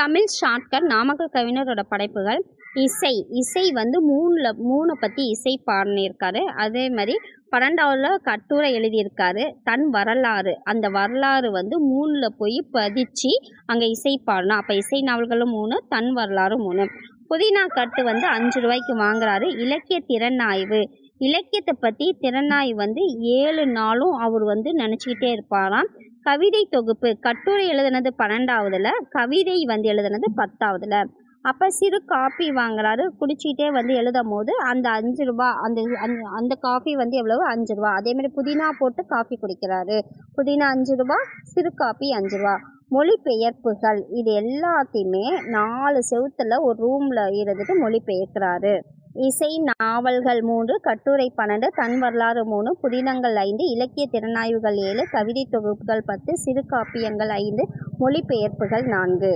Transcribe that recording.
தமிழ் ஷாட்கர் நாமக்கல் கவிஞரோட படைப்புகள். இசை இசை வந்து மூணில் மூணை பற்றி இசை பாடினிருக்காரு. அதே மாதிரி பன்னெண்டாவில் கட்டுரை எழுதியிருக்காரு. தன் வரலாறு அந்த வரலாறு வந்து மூணில் போய் பதிச்சு அங்கே இசை பாடணும். அப்போ இசை நாவல்களும் மூணு தன் வரலாறு மூணு. புதினா கட்டு வந்து அஞ்சு ரூபாய்க்கு வாங்குறாரு. இலக்கிய திறனாய்வு. இலக்கியத்தை பற்றி திறனாய்வு வந்து ஏழு நாளும் அவர் வந்து நினச்சிக்கிட்டே இருப்பாராம். கவிதை தொகுப்பு கட்டுரை எழுதுனது பன்னெண்டாவதுல கவிதை வந்து எழுதுனது பத்தாவதுல. அப்போ சிறு காப்பி வாங்குறாரு. குடிச்சிட்டே வந்து எழுதும் போது அந்த அஞ்சு ரூபா அந்த அந்த அந்த காஃபி வந்து எவ்வளவு? அஞ்சு ரூபா. அதேமாதிரி புதினா போட்டு காஃபி குடிக்கிறாரு. புதினா அஞ்சு ரூபா சிறு காப்பி அஞ்சு ரூபா. மொழிபெயர்ப்புகள் இது எல்லாத்தையுமே நாலு செவுத்துல ஒரு ரூமில் இருந்துட்டு மொழிபெயர்க்கிறாரு. இசை நாவல்கள் மூன்று கட்டுரை பன்னெண்டு தன் வரலாறு மூணு புதினங்கள் ஐந்து இலக்கிய திறனாய்வுகள் ஏழு கவிதை தொகுப்புகள் பத்து சிறு காப்பியங்கள் ஐந்து மொழிபெயர்ப்புகள் நான்கு.